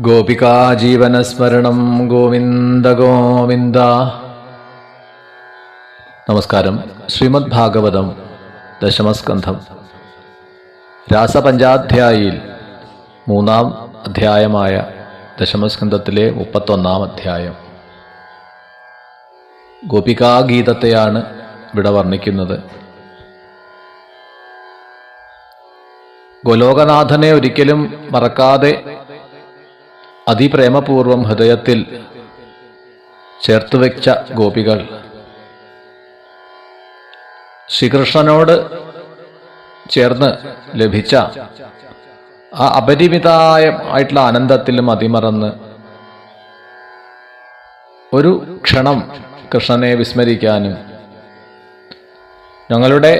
ഗോപികാജീവനസ്മരണം ഗോവിന്ദ ഗോവിന്ദ. നമസ്കാരം. ശ്രീമദ് ഭാഗവതം ദശമസ്കന്ധം. രാസപഞ്ചാധ്യായിയിൽ മൂന്നാം അധ്യായമായ ദശമസ്കന്ധത്തിലെ മുപ്പത്തൊന്നാം അധ്യായം. ഗോപികാഗീതത്തെയാണ് ഇവിടെ വർണിക്കുന്നത്. ഗോലോകനാഥനെ ഒരിക്കലും മറക്കാതെ അതിപ്രേമപൂർവം ഹൃദയത്തിൽ ചേർത്തുവെച്ച ഗോപികൾ. ശ്രീകൃഷ്ണനോട് ചേർന്ന് ലഭിച്ച ആ അപരിമിതായ ആയിട്ടുള്ള ആനന്ദത്തിലും അതിമറന്ന് ഒരു ക്ഷണം കൃഷ്ണനെ വിസ്മരിക്കാനും ഞങ്ങളുടെ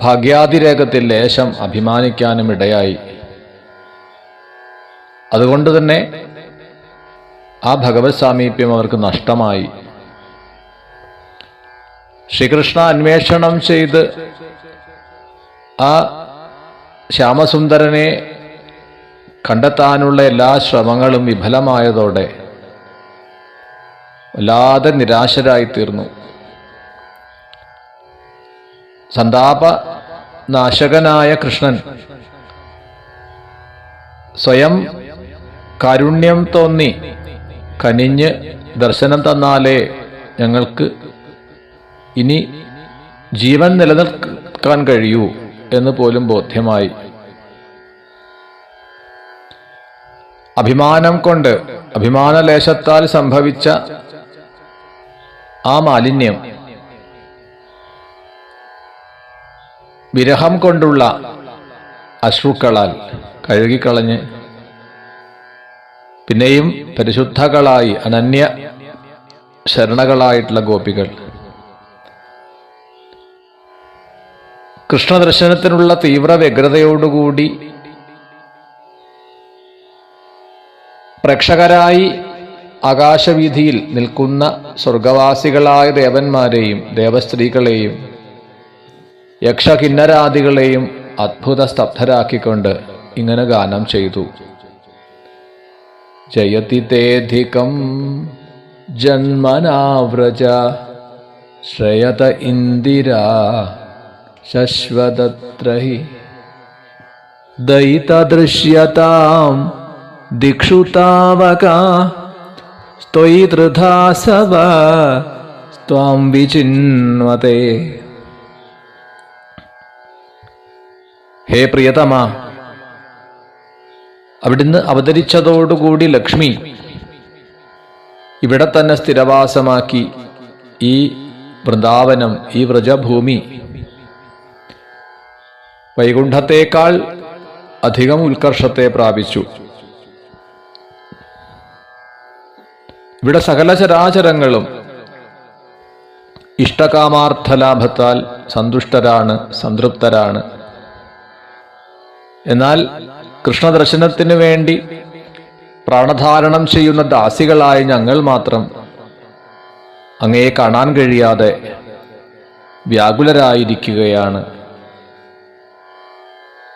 ഭാഗ്യാതിരേഖത്തിൽ ലേശം അഭിമാനിക്കാനും ഇടയായി. അതുകൊണ്ട് തന്നെ ആ ഭഗവത് സാമീപ്യം അവർക്ക് നഷ്ടമായി. ശ്രീകൃഷ്ണ അന്വേഷണം ചെയ്ത് ആ ശ്യാമസുന്ദരനെ കണ്ടെത്താനുള്ള എല്ലാ ശ്രമങ്ങളും വിഫലമായതോടെ വല്ലാതെ നിരാശരായിത്തീർന്നു. സന്താപ നാശകനായ കൃഷ്ണൻ സ്വയം കാരുണ്യം തോന്നി. കനിഞ്ഞ് ദർശനം തന്നാലേ ഞങ്ങൾക്ക് ഇനി ജീവൻ നിലനിൽക്കാൻ കഴിയൂ എന്ന് പോലും ബോധ്യമായി. അഭിമാനം കൊണ്ട് അഭിമാനലേശത്താൽ സംഭവിച്ച ആ മാലിന്യം വിരഹം കൊണ്ടുള്ള അശ്രുക്കളാൽ കഴുകിക്കളഞ്ഞ് പിന്നെയും പരിശുദ്ധകളായി അനന്യ ശരണകളായിട്ടുള്ള ഗോപികൾ. കൃഷ്ണദർശനത്തിനുള്ള തീവ്ര വ്യഗ്രതയോടുകൂടി പ്രേക്ഷകരായി ആകാശവീതിയിൽ നിൽക്കുന്ന സ്വർഗവാസികളായ ദേവന്മാരെയും ദേവസ്ത്രീകളെയും യക്ഷകിന്നരാദികളെയും അത്ഭുത സ്തബ്ധരാക്കിക്കൊണ്ട് ഇങ്ങനെ ഗാനം ചെയ്തു. जयति जन्मना जन्मनाव्रज। श्रयत इन्दिरा शश्वतत्र हि दयितदृश्यतां, दिक्षुतावका तृथा सव त्वां विचिन्वते। हे प्रियतमा അവിടുന്ന് അവതരിച്ചതോടുകൂടി ലക്ഷ്മി ഇവിടെ തന്നെ സ്ഥിരവാസമാക്കി ഈ വൃന്ദാവനം ഈ വ്രജഭൂമി. വൈകുണ്ഠത്തേക്കാൾ അധികം ഉത്കർഷത്തെ പ്രാപിച്ചു. ഇവിടെ സകല ചരാചരങ്ങളും ഇഷ്ടകാമാർത്ഥലാഭത്താൽ സന്തുഷ്ടരാണ് സംതൃപ്തരാണ്. എന്നാൽ കൃഷ്ണദർശനത്തിനു വേണ്ടി പ്രാണധാരണം ചെയ്യുന്ന ദാസികളായ ഞങ്ങൾ മാത്രം അങ്ങയെ കാണാൻ കഴിയാതെ വ്യാകുലരായിരിക്കുകയാണ്.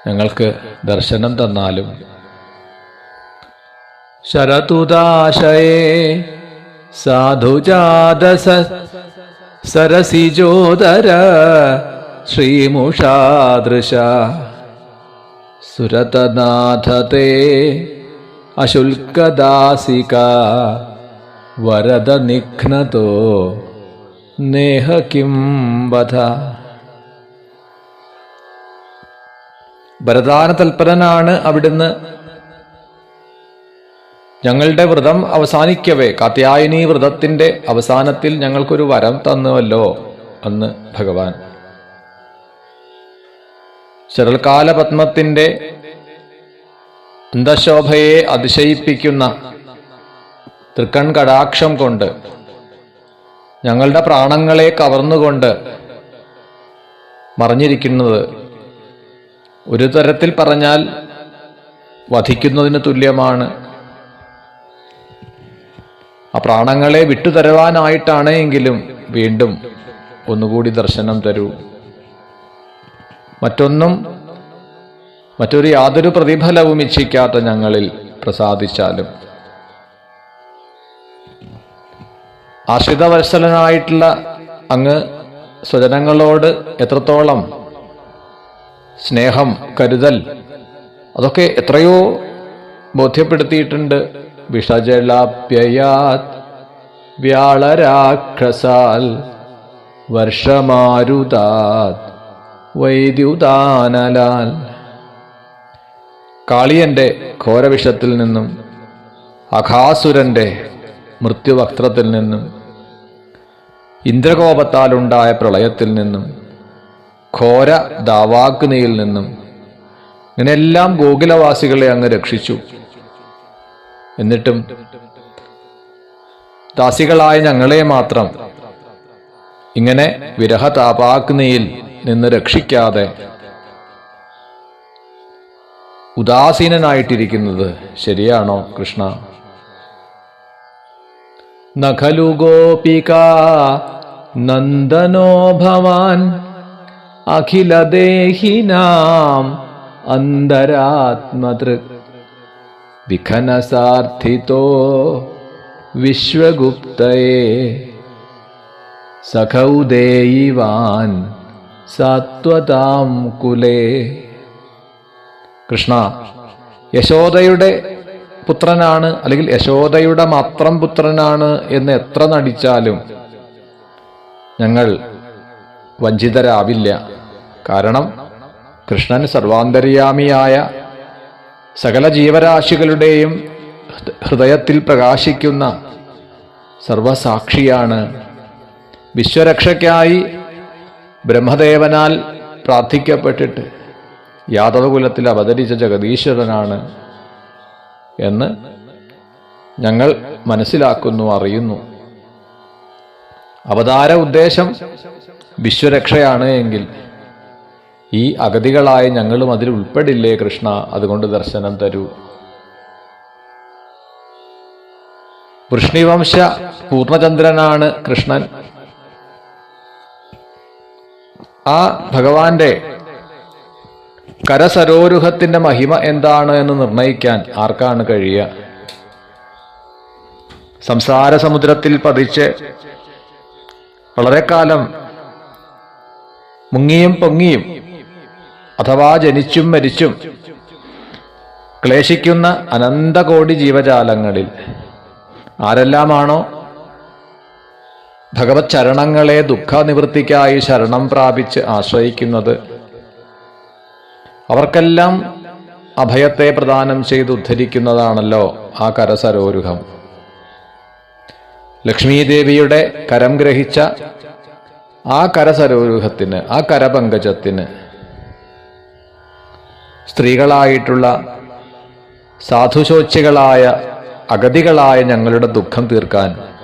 ഞങ്ങൾക്ക് ദർശനം തന്നാലും ശരതുദാശയേ സാധുജാതസ സരസിജോദര ശ്രീമുഷാദൃശ സുരതനാഥത്തെ അശുൽക്കദാസിക വരദ നിഘ്നതോ നേഹ കിം വധ. ഭരതാന തൽപരനാണ് അവിടുന്ന്. ഞങ്ങളുടെ വ്രതം അവസാനിക്കവേ കാത്യായനി വ്രതത്തിന്റെ അവസാനത്തിൽ ഞങ്ങൾക്കൊരു വരം തന്നുവല്ലോ അന്ന് ഭഗവാൻ. ശരൽക്കാല പത്മത്തിന്റെ അന്തശോഭയെ അതിശയിപ്പിക്കുന്ന തൃക്കൺ കടാക്ഷം കൊണ്ട് ഞങ്ങളുടെ പ്രാണങ്ങളെ കവർന്നുകൊണ്ട് മറിഞ്ഞിരിക്കുന്നത് ഒരു തരത്തിൽ പറഞ്ഞാൽ വധിക്കുന്നതിന് തുല്യമാണ്. ആ പ്രാണങ്ങളെ വിട്ടുതരുവാനായിട്ടാണ് എങ്കിലും വീണ്ടും ഒന്നുകൂടി ദർശനം തരൂ. മറ്റൊന്നും മറ്റൊരു യാതൊരു പ്രതിഫലവും ഇച്ഛിക്കാത്ത ഞങ്ങളിൽ പ്രസാദിച്ചാലും. ആശ്രിതവത്സലനായിട്ടുള്ള അങ്ങ് സ്വജനങ്ങളോട് എത്രത്തോളം സ്നേഹം കരുതൽ അതൊക്കെ എത്രയോ ബോധ്യപ്പെടുത്തിയിട്ടുണ്ട്. വിഷജലാപ്യയാത് വ്യാളരാക്ഷസാൽ വർഷമാരുതാത്. വൈദ്യുതാനലാൽ. കാളിയന്റെ ഘോരവിഷത്തിൽ നിന്നും അഖാസുരന്റെ മൃത്യുവക്ത്രത്തിൽ നിന്നും ഇന്ദ്രകോപത്താലുണ്ടായ പ്രളയത്തിൽ നിന്നും ഘോര ദാവാഗ്നിയിൽ നിന്നും ഇങ്ങനെയെല്ലാം ഗോകുലവാസികളെ അങ്ങ് രക്ഷിച്ചു. എന്നിട്ടും ദാസികളായ ഞങ്ങളെ മാത്രം ഇങ്ങനെ വിരഹതാപാഗ്നിയിൽ നിന്ന് രക്ഷിക്കാതെ ഉദാസീനനായിട്ടിരിക്കുന്നത് ശരിയാണോ കൃഷ്ണ? നഖലു ഗോപിക നന്ദനോ ഭവാൻ അഖിലദേഹിനാം അന്തരാത്മതൃക് വിഖനസാർത്ഥിതോ വിശ്വഗുപ്തയെ സഖൗദേയിവാൻ സാത്വതാം കുലേ. കൃഷ്ണ യശോദയുടെ പുത്രനാണ് അല്ലെങ്കിൽ യശോദയുടെ മാത്രം പുത്രനാണ് എന്ന് എത്ര നടിച്ചാലും ഞങ്ങൾ വഞ്ചിതരാവില്ല. കാരണം കൃഷ്ണൻ സർവാന്തര്യാമിയായ സകല ജീവരാശികളുടെയും ഹൃദയത്തിൽ പ്രകാശിക്കുന്ന സർവസാക്ഷിയാണ്. വിശ്വരക്ഷയ്ക്കായി ബ്രഹ്മദേവനാൽ പ്രാർത്ഥിക്കപ്പെട്ടിട്ട് യാദവകുലത്തിൽ അവതരിച്ച ജഗദീശ്വരനാണ് എന്ന് ഞങ്ങൾ മനസ്സിലാക്കുന്നു അറിയുന്നു. അവതാര ഉദ്ദേശം വിശ്വരക്ഷയാണ് എങ്കിൽ ഈ അഗതികളായ ഞങ്ങളും അതിൽ ഉൾപ്പെടില്ലേ കൃഷ്ണ? അതുകൊണ്ട് ദർശനം തരൂ. വൃഷ്ണിവംശ പൂർണചന്ദ്രനാണ് കൃഷ്ണൻ. ആ ഭഗവാന്റെ കരസരോരുഹത്തിന്റെ മഹിമ എന്താണ് എന്ന് നിർണയിക്കാൻ ആർക്കാണ് കഴിയുക? സംസാര സമുദ്രത്തിൽ പതിച്ച് വളരെ കാലം മുങ്ങിയും പൊങ്ങിയും അഥവാ ജനിച്ചും മരിച്ചും ക്ലേശിക്കുന്ന അനന്തകോടി ജീവജാലങ്ങളിൽ ആരെല്ലാമാണോ ഭഗവത് ചരണങ്ങളെ ദുഃഖനിവൃത്തിക്കായി ശരണം പ്രാപിച്ച് ആശ്രയിക്കുന്നത്. അവർക്കെല്ലാം അഭയത്തെ പ്രദാനം ചെയ്ത് ഉദ്ധരിക്കുന്നതാണല്ലോ ആ കരസരോരുഹം. ലക്ഷ്മീദേവിയുടെ കരം ഗ്രഹിച്ച ആ കരസരോരുഹത്തിന് ആ കരപങ്കജത്തിന് സ്ത്രീകളായിട്ടുള്ള സാധുശോച്ചികളായ അഗതികളായ ഞങ്ങളുടെ ദുഃഖം തീർക്കാൻ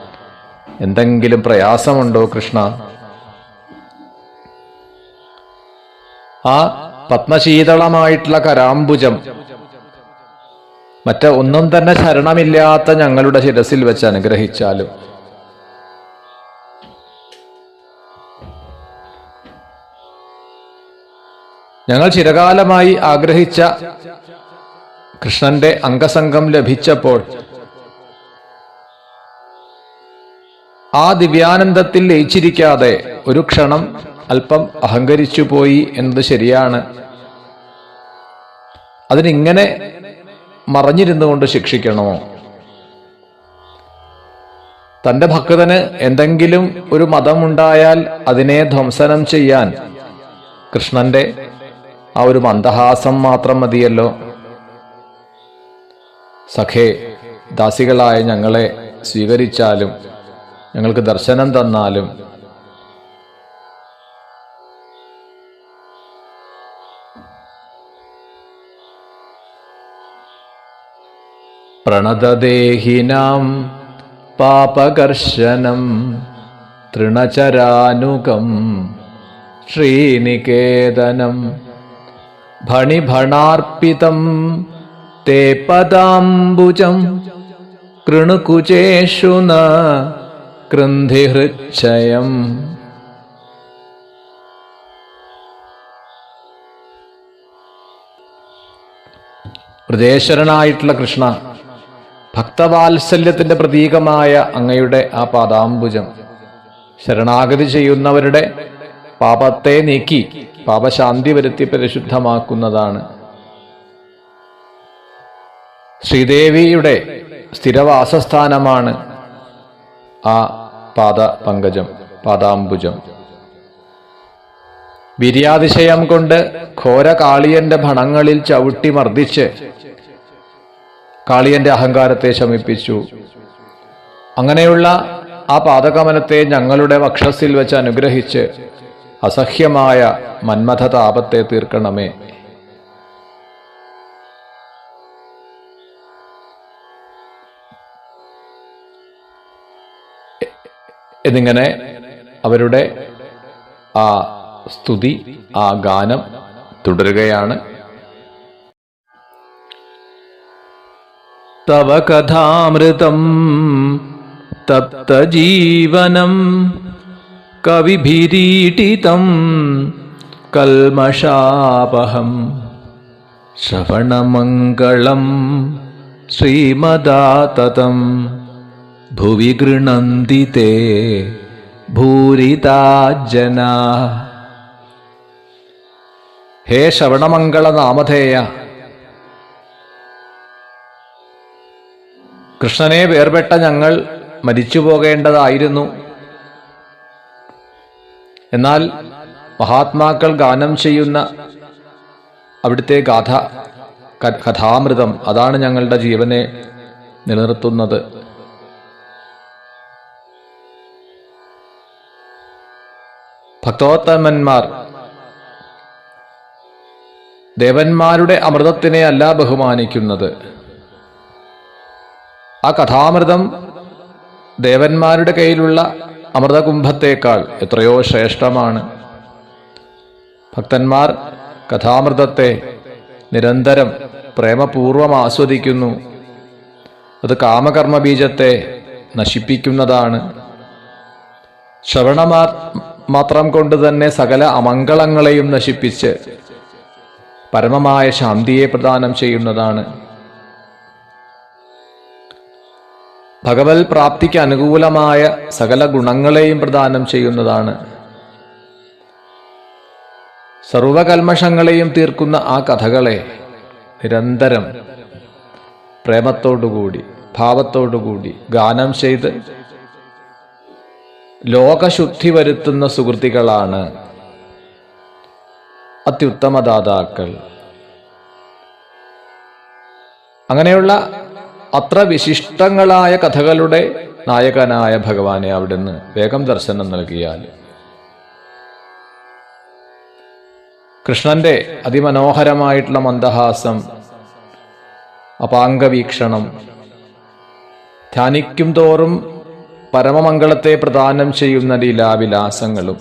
എന്തെങ്കിലും പ്രയാസമുണ്ടോ കൃഷ്ണ? ആ പത്മശീതളമായിട്ടുള്ള കരാംബുജം. മറ്റ ഒന്നും തന്നെ ശരണമില്ലാത്ത ഞങ്ങളുടെ ശിരസിൽ വെച്ച് അനുഗ്രഹിച്ചാലും. ഞങ്ങൾ ചിരകാലമായി ആഗ്രഹിച്ച കൃഷ്ണന്റെ അംഗസംഗം ലഭിച്ചപ്പോൾ ആ ദിവ്യാനന്ദത്തിൽ ലയിച്ചിരിക്കാതെ ഒരു ക്ഷണം അല്പം അഹങ്കരിച്ചു പോയി എന്നത് ശരിയാണ്. അതിനിങ്ങനെ മറഞ്ഞിരുന്നു കൊണ്ട് ശിക്ഷിക്കണമോ? തന്റെ ഭക്തന് എന്തെങ്കിലും ഒരു മതമുണ്ടായാൽ അതിനെ ധ്വംസനം ചെയ്യാൻ കൃഷ്ണന്റെ ആ ഒരു മന്ദഹാസം മാത്രം മതിയല്ലോ. സഖേ ദാസികളായ ഞങ്ങളെ സ്വീകരിച്ചാലും ഞങ്ങൾക്ക് ദർശനം തന്നാലും പ്രണതദേഹിനാം പാപകർശനം തൃണചരാനുകം ശ്രീനികേതനം ഭണിഭണാർപ്പിതം തേ പദാംബുജം കൃണുകുചേഷു കൃന്ധിഹൃച്ഛയം ഹൃദയേശ്വരനായിട്ടുള്ള കൃഷ്ണ ഭക്തവാത്സല്യത്തിന്റെ പ്രതീകമായ അങ്ങയുടെ ആ പാദാംബുജം ശരണാഗതി ചെയ്യുന്നവരുടെ പാപത്തെ നീക്കി പാപശാന്തി വരുത്തി പരിശുദ്ധമാക്കുന്നതാണ്. ശ്രീദേവിയുടെ സ്ഥിരവാസസ്ഥാനമാണ് ആ പാദ പങ്കജം പാദാംബുജം. വിര്യാതിശയം കൊണ്ട് ഘോര കാളിയന്റെ ഭണങ്ങളിൽ ചവിട്ടി മർദ്ദിച്ച് കാളിയന്റെ അഹങ്കാരത്തെ ശമിപ്പിച്ചു. അങ്ങനെയുള്ള ആ പാദകമനത്തെ ഞങ്ങളുടെ വക്ഷസിൽ വെച്ച് അനുഗ്രഹിച്ച് അസഹ്യമായ മന്മഥ താപത്തെ തീർക്കണമേ. എന്നിങ്ങനെ അവരുടെ ആ സ്തുതി ആ ഗാനം തുടരുകയാണ്. തവ കഥാമൃതം തപ്തജീവനം കവിഭിരീടിതം കൽമഷാപഹം ശ്രവണമംഗളം ശ്രീമദാതതം. ഭുവി ഗൃണന്തി തേ ഭൂരിതാജനാ ഹേ ശ്രവണമംഗള നാമധേയ കൃഷ്ണനെ വേർപെട്ട ഞങ്ങൾ മരിച്ചു പോകേണ്ടതായിരുന്നു എന്നാൽ മഹാത്മാക്കൾ ഗാനം ചെയ്യുന്ന അവിടുത്തെ ഗാഥ കഥാമൃതം അതാണ് ഞങ്ങളുടെ ജീവനെ നിലനിർത്തുന്നത്. ഭക്തോത്തമന്മാർ. ദേവന്മാരുടെ അമൃതത്തിനെ അല്ല ബഹുമാനിക്കുന്നത്. ആ കഥാമൃതം ദേവന്മാരുടെ കയ്യിലുള്ള അമൃതകുംഭത്തേക്കാൾ എത്രയോ ശ്രേഷ്ഠമാണ്. ഭക്തന്മാർ കഥാമൃതത്തെ നിരന്തരം പ്രേമപൂർവം ആസ്വദിക്കുന്നു. അത് കാമകർമ്മ ബീജത്തെ നശിപ്പിക്കുന്നതാണ്. ശ്രവണമാ മാത്രം കൊണ്ട് തന്നെ സകല അമംഗളങ്ങളെയും നശിപ്പിച്ച് പരമമായ ശാന്തിയെ പ്രദാനം ചെയ്യുന്നതാണ്. ഭഗവത് പ്രാപ്തിക്ക് അനുകൂലമായ സകല ഗുണങ്ങളെയും പ്രദാനം ചെയ്യുന്നതാണ്. സർവകൽമഷങ്ങളെയും തീർക്കുന്ന ആ കഥകളെ നിരന്തരം പ്രേമത്തോടുകൂടി ഭാവത്തോടുകൂടി ഗാനം ചെയ്ത് ലോകശുദ്ധി വരുത്തുന്ന സുഹൃത്തികളാണ് അത്യുത്തമദാതാക്കൾ. അങ്ങനെയുള്ള അത്ര വിശിഷ്ടങ്ങളായ കഥകളുടെ നായകനായ ഭഗവാനെ അവിടുന്ന് വേഗം ദർശനം നൽകിയാൽ കൃഷ്ണന്റെ അതിമനോഹരമായിട്ടുള്ള മന്ദഹാസം അപാംഗവീക്ഷണം ധ്യാനിക്കും തോറും പരമമംഗളത്തെ പ്രദാനം ചെയ്യുന്ന ലീലാവിലാസങ്ങളും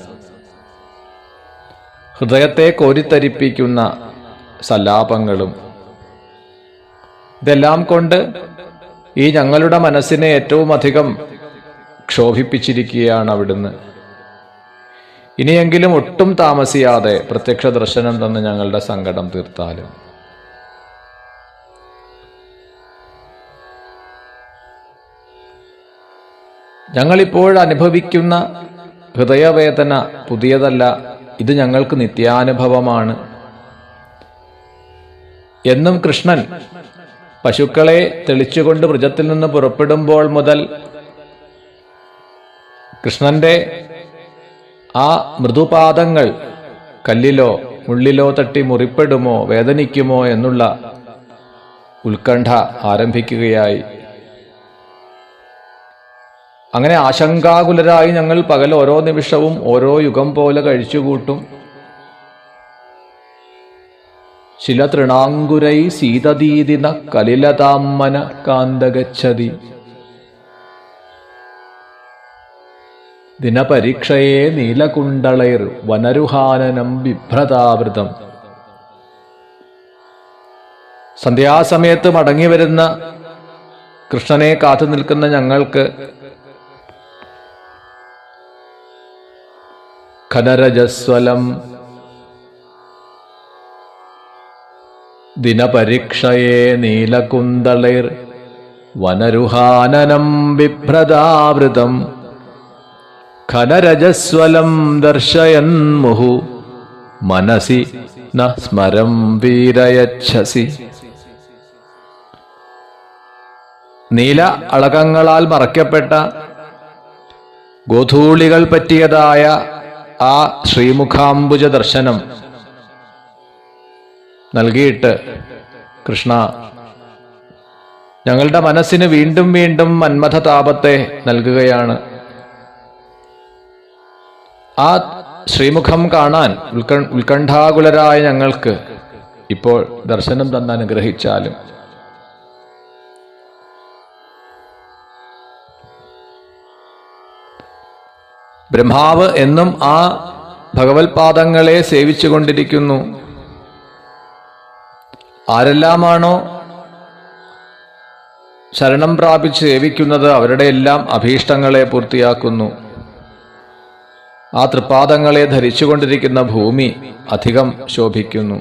ഹൃദയത്തെ കോരിത്തരിപ്പിക്കുന്ന സല്ലാപങ്ങളും ഇതെല്ലാം കൊണ്ട് ഈ ഞങ്ങളുടെ മനസ്സിനെ ഏറ്റവും അധികം ക്ഷോഭിപ്പിച്ചിരിക്കുകയാണ് അവിടുന്ന്. ഇനിയെങ്കിലും ഒട്ടും താമസിയാതെ പ്രത്യക്ഷ ദർശനം തന്ന് ഞങ്ങളുടെ സങ്കടം തീർത്താലും. ഞങ്ങളിപ്പോൾ അനുഭവിക്കുന്ന ഹൃദയവേദന പുതിയതല്ല. ഇത് ഞങ്ങൾക്ക് നിത്യാനുഭവമാണ്. എന്നും കൃഷ്ണൻ പശുക്കളെ തെളിച്ചുകൊണ്ട് വൃജത്തിൽ നിന്ന് പുറപ്പെടുമ്പോൾ മുതൽ കൃഷ്ണന്റെ ആ മൃദുപാദങ്ങൾ കല്ലിലോ മുള്ളിലോ തട്ടി മുറിപ്പെടുമോ വേദനിക്കുമോ എന്നുള്ള ഉത്കണ്ഠ ആരംഭിക്കുകയായി. അങ്ങനെ ആശങ്കാകുലരായി ഞങ്ങൾ പകൽ ഓരോ നിമിഷവും ഓരോ യുഗം പോലെ കഴിച്ചുകൂട്ടും. ശില തൃണാങ്കുരൈ സീതദീതിന കലിലതാമ്മന കാന്തഗച്ഛതി. ദിനപരീക്ഷയെ നീലകുണ്ടളൈർ വനരുഹാനനം ബിഭ്രതാവൃതം. സന്ധ്യാസമയത്ത് മടങ്ങി വരുന്ന കൃഷ്ണനെ കാത്തു നിൽക്കുന്ന ഞങ്ങൾക്ക് ഖനരജസ്വലം ദിനപരീക്ഷയേ നീലകുന്തളിർ വനരുഹാനനം ബിഭ്രതാവൃതം. ഖനരജസ്വലം ദർശയൻ മുഹു മനസി ന സ്മരം വീരയച്ഛസി. നീല അളകങ്ങളാൽ മറയ്ക്കപ്പെട്ട ഗോധൂളികൾ പറ്റിയതായ ആ ശ്രീമുഖാംബുജ ദർശനം നൽകിയിട്ട് കൃഷ്ണ ഞങ്ങളുടെ മനസ്സിന് വീണ്ടും വീണ്ടും മന്മഥ താപത്തെ നൽകുകയാണ്. ആ ശ്രീമുഖം കാണാൻ ഉത്ക ഉത്കണ്ഠാകുലരായ ഞങ്ങൾക്ക് ഇപ്പോൾ ദർശനം തന്ന് ബ്രഹ്മാവ് എന്നും ആ ഭഗവത്പാദങ്ങളെ സേവിച്ചു കൊണ്ടിരിക്കുന്നു ആരെല്ലാമാണോ ശരണം പ്രാപിച്ച് സേവിക്കുന്നത് അവരുടെ എല്ലാം അഭീഷ്ടങ്ങളെ പൂർത്തിയാക്കുന്നു. ആ തൃപ്പാദങ്ങളെ ധരിച്ചുകൊണ്ടിരിക്കുന്ന ഭൂമി അധികം ശോഭിക്കുന്നു.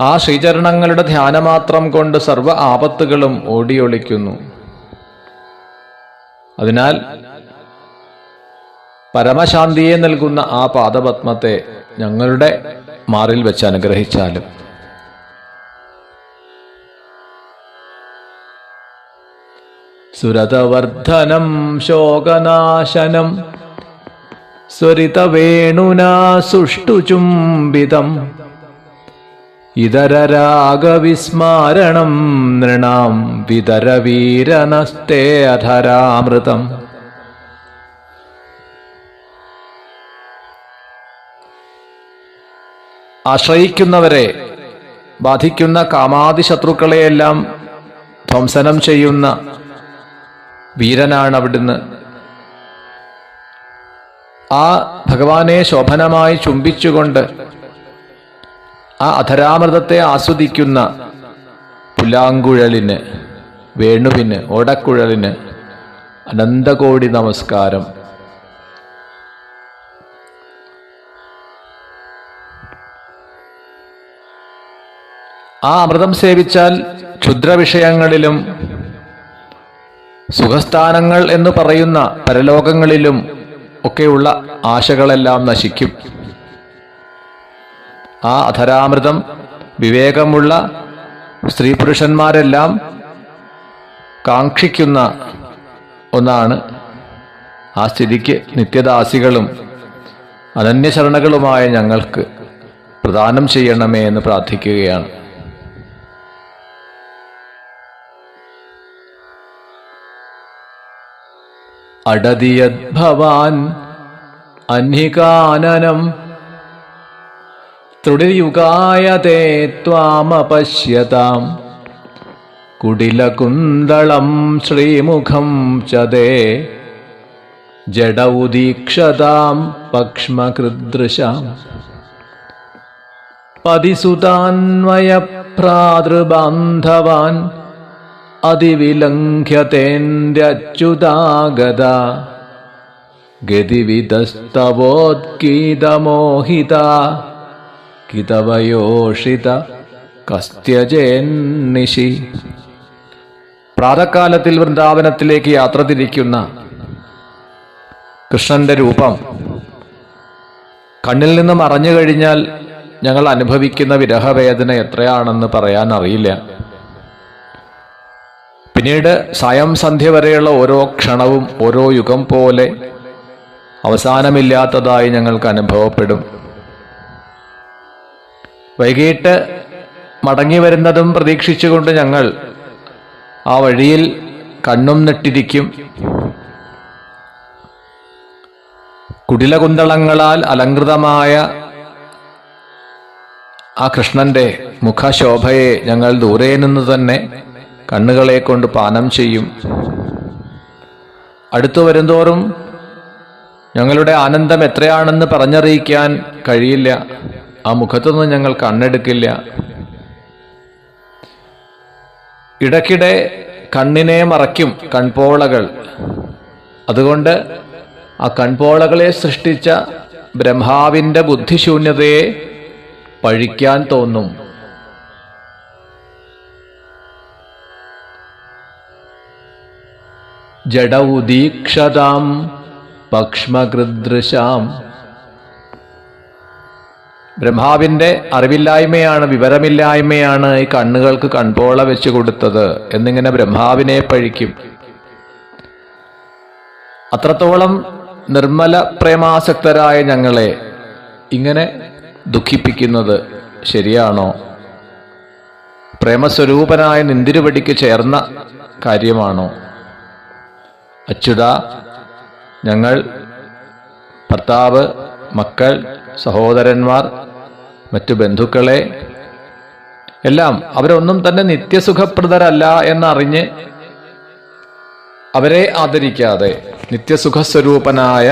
ആ ശ്രീചരണങ്ങളുടെ ധ്യാനമാത്രം കൊണ്ട് സർവ ആപത്തുകളും ഓടിയൊളിക്കുന്നു. അതിനാൽ പരമശാന്തിയെ നൽകുന്ന ആ പാദപത്മത്തെ ഞങ്ങളുടെ മാറിൽ വെച്ച് അനുഗ്രഹിച്ചാലും. സുരതവർദ്ധനം ശോകനാശനം സ്വരിതവേണുനാ സുഷ്ടുചുംബിതം ഇതരരാഗവിസ്മാരണം നൃണാം വിതരവീരനസ്തേ അധരാമൃതം. ആശ്രയിക്കുന്നവരെ ബാധിക്കുന്ന കാമാതി ശത്രുക്കളെയെല്ലാം ധ്വംസനം ചെയ്യുന്ന വീരനാണ് അവിടുന്ന്. ആ ഭഗവാനെ ശോഭനമായി ചുംബിച്ചുകൊണ്ട് ആ അധരാമൃതത്തെ ആസ്വദിക്കുന്ന പുലാങ്കുഴലിന് വേണുവിന് ഓടക്കുഴലിന് അനന്തകോടി നമസ്കാരം. ആ അമൃതം സേവിച്ചാൽ ക്ഷുദ്രവിഷയങ്ങളിലും സുഖസ്ഥാനങ്ങൾ എന്ന് പറയുന്ന പരലോകങ്ങളിലും ഒക്കെയുള്ള ആശകളെല്ലാം നശിക്കും. ആ അധരാമൃതം വിവേകമുള്ള സ്ത്രീ പുരുഷന്മാരെല്ലാം കാക്ഷിക്കുന്ന ഒന്നാണ്. ആ സ്ഥിതിക്ക് നിത്യദാസികളും അനന്യശരണകളുമായ ഞങ്ങൾക്ക് പ്രദാനം ചെയ്യണമേ എന്ന് പ്രാർത്ഥിക്കുകയാണ്. അടതിയദ്ഭവാൻ അന്ഹികാനനം ത്രുടിയുഗായ തേ ത്വാമപശ്യതാം. കുടിലകുന്തളം ശ്രീമുഖം ചതേ. ജഡൗദീക്ഷതാം പക്ഷ്മകൃദൃശാം പതിസുതാന്വയഭ്രാതൃബാന്ധവാൻ അതിവിലംഘ്യതേന്ദ്യച്യുതാഗത ഗതിവിധസ്തവോദ്ഗീതമോഹിത കിതവയോഷിത കസ്ത്യജേന്നിശി. പ്രാതകാലത്തിൽ വൃന്ദാവനത്തിലേക്ക് യാത്ര തിരിക്കുന്ന കൃഷ്ണന്റെ രൂപം കണ്ണിൽ നിന്ന് മറഞ്ഞു കഴിഞ്ഞാൽ ഞങ്ങൾ അനുഭവിക്കുന്ന വിരഹവേദന എത്രയാണെന്ന് പറയാൻ അറിയില്ല പിന്നീട് സായം സന്ധ്യ വരെയുള്ള ഓരോ ക്ഷണവും ഓരോ യുഗം പോലെ അവസാനമില്ലാത്തതായി ഞങ്ങൾക്ക് അനുഭവപ്പെടും. വൈകിട്ട് മടങ്ങി വരുന്നതും പ്രതീക്ഷിച്ചുകൊണ്ട് ഞങ്ങൾ ആ വഴിയിൽ കണ്ണും നെട്ടിരിക്കും. കുടിലകുന്തളങ്ങളാൽ അലങ്കൃതമായ ആ കൃഷ്ണന്റെ മുഖശോഭയെ ഞങ്ങൾ ദൂരെ നിന്ന് തന്നെ കണ്ണുകളെ കൊണ്ട് പാനം ചെയ്യും. അടുത്തു വരുന്തോറും ഞങ്ങളുടെ ആനന്ദം എത്രയാണെന്ന് പറഞ്ഞറിയിക്കാൻ കഴിയില്ല. ആ മുഖത്തുനിന്ന് ഞങ്ങൾ കണ്ണെടുക്കില്ല. ഇടയ്ക്കിടെ കണ്ണിനെ മറയ്ക്കും കൺപോളകൾ. അതുകൊണ്ട് ആ കൺപോളകളെ സൃഷ്ടിച്ച ബ്രഹ്മാവിന്റെ ബുദ്ധിശൂന്യതയെ പഴിക്കാൻ തോന്നും. ജഡൗദീക്ഷതാം പക്ഷ്മകൃദൃശാം ബ്രഹ്മാവിന്റെ അറിവില്ലായ്മയാണ് വിവരമില്ലായ്മയാണ് ഈ കണ്ണുകൾക്ക് കൺപോള വെച്ച് കൊടുത്തത് എന്നിങ്ങനെ ബ്രഹ്മാവിനെ പഴിക്കും. അത്രത്തോളം നിർമ്മല പ്രേമാസക്തരായ ഞങ്ങളെ ഇങ്ങനെ ദുഃഖിപ്പിക്കുന്നത് ശരിയാണോ? പ്രേമസ്വരൂപനായ നിന്തിരുവടിക്ക് ചേർന്ന കാര്യമാണോ? അച്യുത ഞങ്ങൾ ഭർത്താവ് മക്കൾ സഹോദരന്മാർ മറ്റു ബന്ധുക്കളെ എല്ലാം അവരൊന്നും തന്നെ നിത്യസുഖപ്രദരല്ല എന്നറിഞ്ഞ് അവരെ ആദരിക്കാതെ നിത്യസുഖസ്വരൂപനായ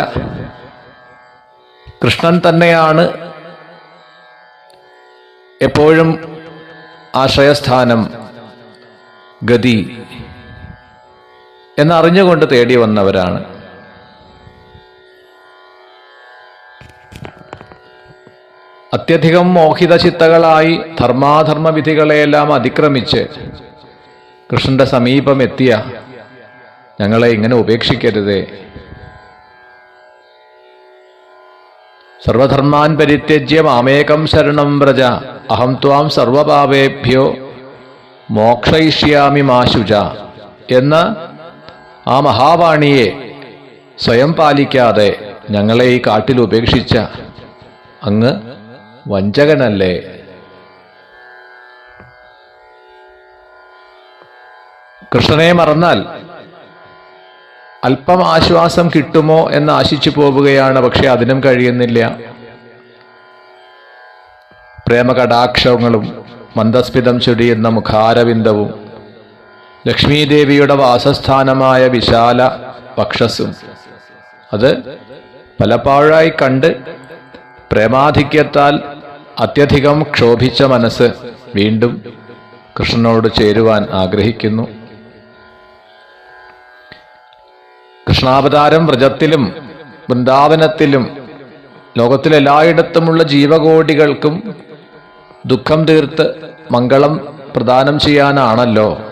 കൃഷ്ണൻ തന്നെയാണ് എപ്പോഴും ആശ്രയസ്ഥാനം ഗതി. എന്നറിഞ്ഞുകൊണ്ട് തേടി വന്നവരാണ്. അത്യധികം മോഹിത ചിത്തകളായി ധർമാധർമ്മ വിധികളെയെല്ലാം അതിക്രമിച്ച് കൃഷ്ണന്റെ സമീപം എത്തിയ ഞങ്ങളെ ഇങ്ങനെ ഉപേക്ഷിക്കരുതേ. സർവധർമാൻ പരിത്യജ്യ മാമേകം ശരണം വ്രജ അഹം ത്വാം സർവപാപേഭ്യോ മോക്ഷയിഷ്യാമി മാശുജ എന്ന ആ മഹാവാണിയെ സ്വയം പാലിക്കാതെ ഞങ്ങളെ ഈ കാട്ടിൽ ഉപേക്ഷിച്ച അങ്ങ് വഞ്ചകനല്ലേ? കൃഷ്ണനെ മറന്നാൽ അല്പം ആശ്വാസം കിട്ടുമോ എന്ന് ആശിച്ചു പോവുകയാണ് പക്ഷെ അതിനും കഴിയുന്നില്ല. പ്രേമകടാക്ഷങ്ങളും മന്ദസ്മിതം ചൊടിയുന്ന മുഖാരവിന്ദവും ലക്ഷ്മീദേവിയുടെ വാസസ്ഥാനമായ വിശാല പക്ഷസും അത് പലപ്പോഴായി കണ്ട് പ്രേമാധിക്യത്താൽ അത്യധികം ക്ഷോഭിച്ച മനസ്സ് വീണ്ടും കൃഷ്ണനോട് ചേരുവാൻ ആഗ്രഹിക്കുന്നു. കൃഷ്ണാവതാരം വ്രജത്തിലും വൃന്ദാവനത്തിലും ലോകത്തിലെല്ലായിടത്തുമുള്ള ജീവകോടികൾക്കും ദുഃഖം തീർത്ത് മംഗളം പ്രദാനം ചെയ്യാനാണല്ലോ.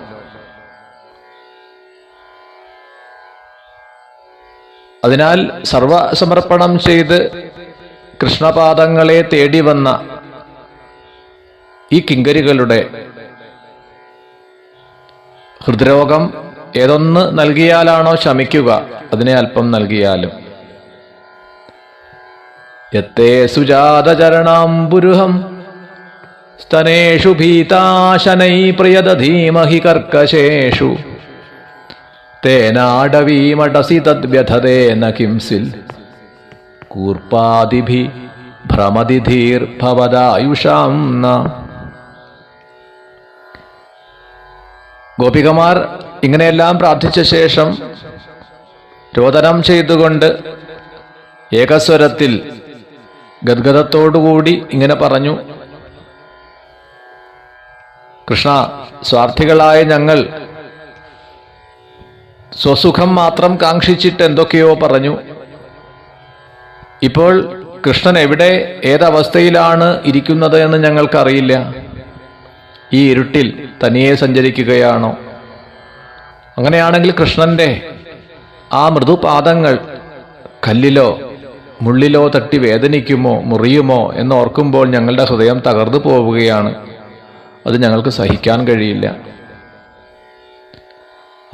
അതിനാൽ സർവസമർപ്പണം ചെയ്ത് കൃഷ്ണപാദങ്ങളെ തേടി വന്ന ഈ കിങ്കരികളുടെ ഹൃദ്രോഗം ഏതൊന്ന് നൽകിയാലാണോ ശമിക്കുക അതിനെ അല്പം നൽകിയാലും. യത്തേ സുജാതചരണാംബുരുഹം സ്തനേഷു ഭീതാശനൈ പ്രിയദധീമഹി കർക്കശേഷു. തേനാടവീമടസി തദ്വ്യഥതേന കിംസിൽ. കൂർപ്പാദിഭി ഗോപികമാർ ഇങ്ങനെയെല്ലാം പ്രാർത്ഥിച്ച ശേഷം രോദനം ചെയ്തുകൊണ്ട് ഏകസ്വരത്തിൽ ഗദ്ഗതത്തോടുകൂടി ഇങ്ങനെ പറഞ്ഞു കൃഷ്ണ സ്വാർത്ഥികളായ ഞങ്ങൾ സ്വസുഖം മാത്രം കാക്ഷിച്ചിട്ട് എന്തൊക്കെയോ പറഞ്ഞു. ഇപ്പോൾ കൃഷ്ണൻ എവിടെ ഏതവസ്ഥയിലാണ് ഇരിക്കുന്നത് എന്ന് ഞങ്ങൾക്കറിയില്ല. ഈ ഇരുട്ടിൽ തനിയെ സഞ്ചരിക്കുകയാണോ? അങ്ങനെയാണെങ്കിൽ കൃഷ്ണന്റെ ആ മൃദുപാദങ്ങൾ കല്ലിലോ മുള്ളിലോ തട്ടി വേദനിക്കുമോ മുറിയുമോ എന്ന് ഓർക്കുമ്പോൾ ഞങ്ങളുടെ ഹൃദയം തകർന്നു പോവുകയാണ്. അത് ഞങ്ങൾക്ക് സഹിക്കാൻ കഴിയില്ല.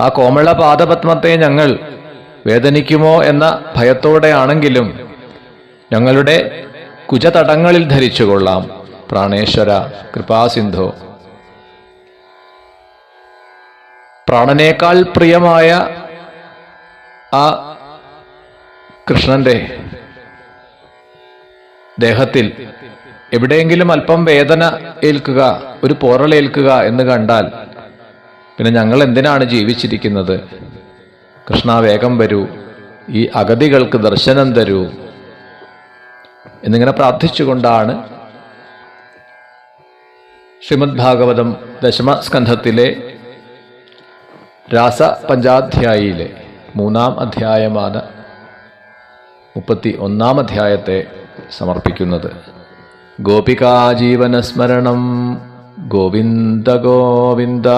ആ കോമള പാദപത്മത്തെ ഞങ്ങൾ വേദനിക്കുമോ എന്ന ഭയത്തോടെയാണെങ്കിലും ഞങ്ങളുടെ കുജതടങ്ങളിൽ ധരിച്ചുകൊള്ളാം. പ്രാണേശ്വര കൃപാസിന്ധു. പ്രാണനേക്കാൾ പ്രിയമായ ആ കൃഷ്ണന്റെ ദേഹത്തിൽ എവിടെയെങ്കിലും അല്പം വേദന ഏൽക്കുക ഒരു പോറൽ ഏൽക്കുക എന്ന് കണ്ടാൽ പിന്നെ ഞങ്ങൾ എന്തിനാണ് ജീവിച്ചിരിക്കുന്നത്? കൃഷ്ണ വേഗം വരൂ. ഈ അഗതികൾക്ക് ദർശനം തരൂ. എന്നിങ്ങനെ പ്രാർത്ഥിച്ചുകൊണ്ടാണ് ശ്രീമദ് ഭാഗവതം ദശമസ്കന്ധത്തിലെ രാസ പഞ്ചാധ്യായിയിലെ മൂന്നാം അധ്യായമാണ് മുപ്പത്തി ഒന്നാം അധ്യായത്തെ സമർപ്പിക്കുന്നത്. ഗോപികാജീവനസ്മരണം ഗോവിന്ദ ഗോവിന്ദ.